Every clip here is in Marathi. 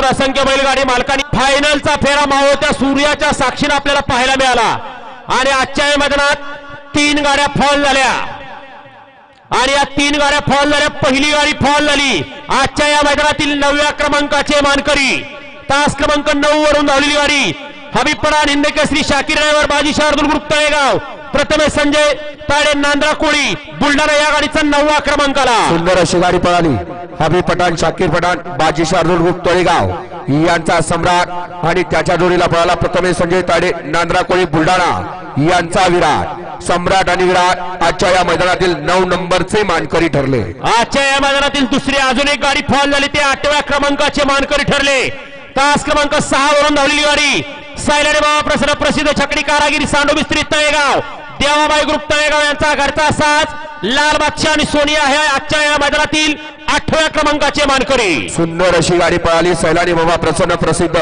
मात्र असंख्य बैलगाडी मालकांनी फायनलचा फेरा मावळत्या सूर्याच्या साक्षीनं आपल्याला पाहायला मिळाला. आणि आजच्या या मैदानात तीन गाड्या फॉल झाल्या. आणि या तीन गाड्या फॉल झाल्या. पहिली गाडी फॉल झाली. आजच्या या मैदानातील नवव्या क्रमांकाचे मानकरी तास क्रमांक नऊ वरून धावलेली गाडी हबीबपणा पठाण हिंदकेसरी शाकीर ड्रायव्हर बाजी शार्दूल ग्रुप तळेगाव प्रथमे संजय ताडे नांद्रा कोळी बुलढाणा या गाडीचा नववा क्रमांकाला. सुंदर अशी गाडी पळाली. हबी पठाण शाकीर पठाण बाजी शार्दूल गुप्त तळेगाव. यांचा सम्राट आणि त्याच्या जोडीला पळाला प्रथमे संजय ताडे नांद्रा कोळी बुलढाणा. यांचा विराट. सम्राट आणि विराट आजच्या या मैदानातील नऊ नंबरचे मानकरी ठरले. आजच्या या मैदानातील दुसरी अजून एक गाडी फॉल झाली. ते आठव्या क्रमांकाचे मानकरी ठरले. तास क्रमांक सहा वरून धावलेली गाडी. सायलाने बाबा प्रसन्न प्रसिद्ध छकडी कारागिरी सांडू मिस्त्री तळेगाव. देवाबाई ग्रुप तळेगाव यांचा घरचा साज लाल बादशाह आणि सोनिया हे आजच्या या मैदानातील आठव्या क्रमांकाचे मानकरी. सुंदर अशी गाडी पळाली. सैलानी बाबा प्रसन्न प्रसिद्ध.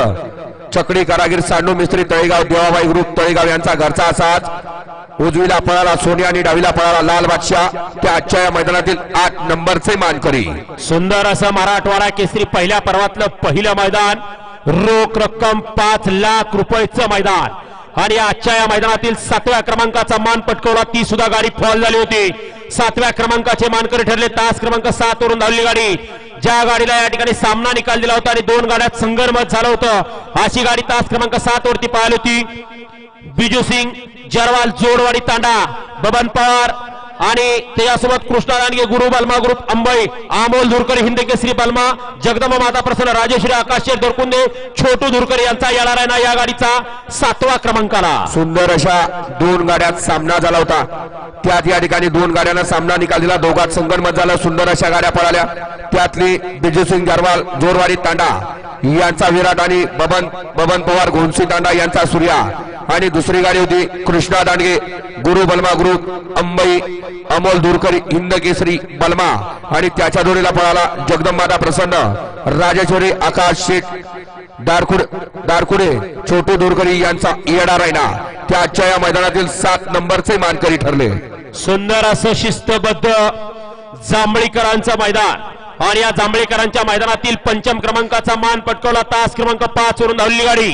चकडी कारागीर सांडू मिस्त्री तळेगाव देवाबाई ग्रुप तळेगाव यांचा घरचा साथ उजवीला पळाला सोनिया आणि डावीला पळाला लाल बादशाह. त्या आजच्या या मैदानातील आठ नंबरचे मानकरी. सुंदर असं मराठवाडा केसरी पहिल्या पर्वातलं पहिलं मैदान. रोख रक्कम पाच लाख रुपयाचं मैदान. आणि आजच्या या मैदानातील सातव्या क्रमांकाचा मान पटकवला. ती सुद्धा गाडी फॉल झाली होती. सातव्या क्रमांकाचे मानकरी ठरले. तास क्रमांक सात वरून धावली गाडी. ज्या गाडीला या ठिकाणी सामना निकाल दिला होता आणि दोन गाड्यात संगनमत झालं होतं अशी गाडी तास क्रमांक सात वरती पाहिली होती. बिजू सिंग जरवाल जोडवाडी तांडा बबन पवार आणि त्याच्यासोबत कृष्णा दानगे गुरु बलमा ग्रुप अंबई अमोल धुरकर हिंद केसरी बलमा जगदंबा माता प्रसन्न राजेश्री आकाश दोरकुंदे छोटू धुरकर यांचा येणार आहे ना या गाडीचा सातवा क्रमांकाला. सुंदर अशा दोन गाड्यात सामना झाला होता. त्यात या ठिकाणी दोन गाड्यांना सामना निकाल दिला. दोघात संगणमत झाला. सुंदर अशा गाड्या पळाल्या. त्यातली बिजूसिंग जरवाल जोरवाडी तांडा यांचा विराट आणि बबन बबन पवार घोनसी तांडा यांचा सूर्या. आणि दुसरी गाडी होती कृष्णा दांडगे गुरु बलमा ग्रुप अंबई अमोल दुरकर हिंद केसरी बलमा. आणि त्याच्या जोडीला पळाला जगदंबादा प्रसन्न. राजेश्वरी आकाश शेठ दारकुड दारकुडे छोटू दुरकरी यांचा येणार रायना. त्या आजच्या या मैदानातील सात नंबरचे मानकरी ठरले. सुंदर असं शिस्तबद्ध जांभळीकरांचं मैदान. आणि या जांभळीकरांच्या मैदानातील पंचम क्रमांकाचा मान पटकवला. तास क्रमांक पाच वरून हल्ली गाडी.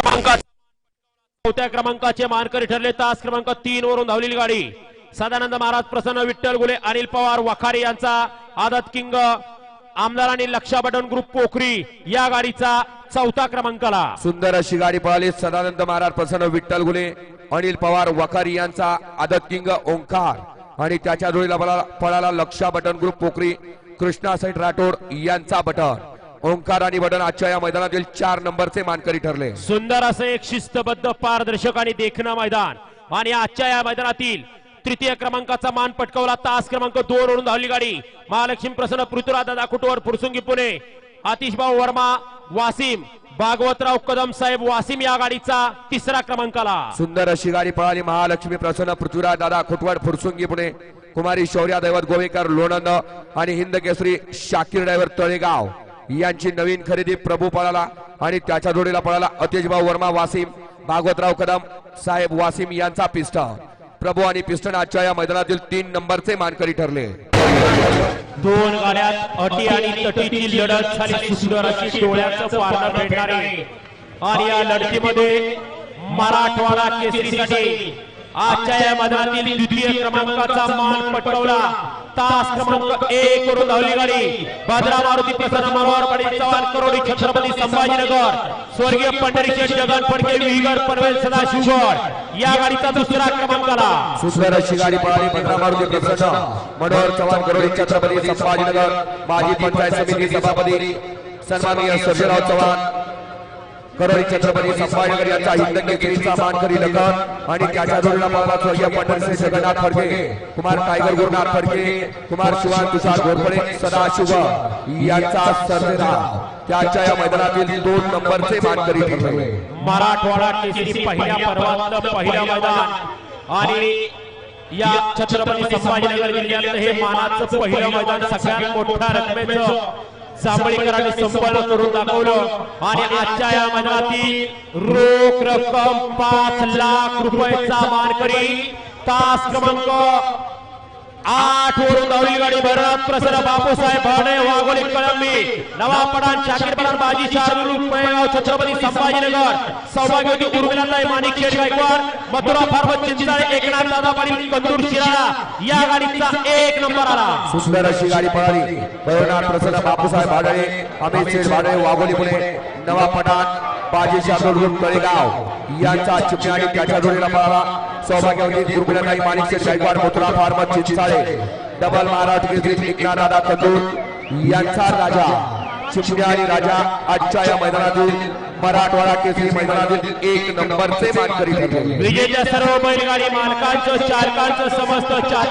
क्रमांकाचा. चौथ्या क्रमांकाचे मानकरी ठरले. तास क्रमांक तीन वरून धावलेली गाडी. सदानंद महाराज प्रसन्न विठ्ठल गुले अनिल पवार वखारी यांचा आदत किंग आमदार आणि लक्षा बटन ग्रुप पोखरी या गाडीचा चौथा क्रमांकाला. सुंदर अशी गाडी पळाली. सदानंद महाराज प्रसन्न विठ्ठल गुले अनिल पवार वखारी यांचा आदत किंग ओंकार. आणि त्याच्या जोडीला पळाला लक्षा बटन ग्रुप पोखरी कृष्णा सैट राठोड यांचा बटन. ओंकार आणि बटन आजच्या या मैदानातील चार नंबरचे मानकरी ठरले. सुंदर असं एक शिस्तबद्ध पारदर्शक आणि देखणं मैदान. आणि आजच्या या मैदानातील तृतीय क्रमांकाचा मान पटकवला. तास क्रमांक दोन वरून धावली गाडी. महालक्ष्मी प्रसन्न पृथ्वीराज दादा कुटवर फुरसुंगी पुणे. आतिशभाऊ वर्मा वासिम भागवतराव कदम साहेब वासिम या गाडीचा तिसरा क्रमांकाला. सुंदर अशी गाडी पळाली. महालक्ष्मी प्रसन्न पृथ्वीराज दादा खुटवड फुरसुंगी पुणे. कुमारी शौर्या दैवत गोवेकर लोणंद आणि हिंद केसरी शाकीर ड्रायव्हर तळेगाव. यांची नवीन खरेदी प्रभू पळाला आणि त्याच्या जोडीला पळाला अतिशभाऊ वर्मा वासिम भागवतराव कदम साहेब वासिम यांचा पिस्टन प्रभू आणि पिस्टन आजच्या या मैदानातील तीन नंबरचे मानकरी ठरले. दोन गाड्यात अटी आणि तटीची लढत झाली. सुंदर अशी डोळ्याचं पारणं भेटणारे आणि या लढतीमध्ये मराठवाडा केसरीसाठी आजच्या या मैदानातील द्वितीय क्रमांकाचा मान पटकवला. तास क्रमांक एक वरून धावली गाडी. भद्रा मारुती प्रसन्न मनोहर पाटील चव्हाण करोडी छत्रपती संभाजीनगर. स्वर्गीय पंढरीचे जगन फडके विहीगर पनवेल सदाशिवगड या गाडीचा दुसरा क्रमांक आला. सुंदर अशी गाडी पळाली पंधरा मारुती प्रसन्न मनोहर चव्हाण करोडी छत्रपती संभाजीनगर. माजी पंचायत समिती सभापती सन्माननीय सर्जेराव चव्हाण. करोडी छत्रपती संभाजीनगर यांचा हिंद केसरीचा मानकरी लखन आणि त्याच्या जोडीला बाबा स्वर्गीय पंढरश्री जगन्नाथ फडके कुमार टायगर गुरुनाथ फडके कुमार शिवान तुषार घोरपडे सदाशिव यांचा सर्जेराव त्याच्या या मैदानातील दोन नंबरचे मानकरी ठरले मराठवाडा केसरी पहिल्या पर्वातलं पहिलं मैदान आणि या छत्रपती संभाजीनगर जिल्ह्यातलं हे मानाचं पहिलं मैदान सगळ्यात मोठ्या रकमेचं जांभळीकरांनी संपन्न करून दाखवलं. आणि आजच्या या मैदानातील रोख रक्कम पाच लाख रुपयाचा मानकरी तास क्रमांक आठ वरून धावली गाडी भरत प्रसर बापूसाहेब भाडे वाघोली कळंबी नवापडान शाकीर पठाण बाजी शार्दूल रुपयेगाव छत्रपती संभाजीनगर सौभाग्यवती उर्मिलाताई माणिक शेठ गायकवाड मथुरा फार्मत चिंचाळे एकनाथ दादा पाटील कंदूर शिराळा या गाडीचा एक नंबर आला. सुंदर अशी गाडी पळाली. भैरवनाथ प्रसन्न बापूसाहेब भाडे अमित शेठ भाडे वाघोली पुणे नवा पठाण बाजीच्या शार्दूल तळेगाव. यांचा चिमणी आणि त्याच्या जोडीला पळाला. सौभाग्यवती गुरुकुलाताई माणिक शेठ गायकवाड मथुरा फार्मत चिंचाळे. डबल महाराज केसरी एकनाथ दादा यांचा राजा चिमणी आणि राजा आजच्या या मैदानातील मराठवाडा केसरी मैदानातील एक नंबरचे मानकरी ठरले. विजेच्या सर्व बैलगाडी मालकांचं चालकांचं समस्त चाहत्या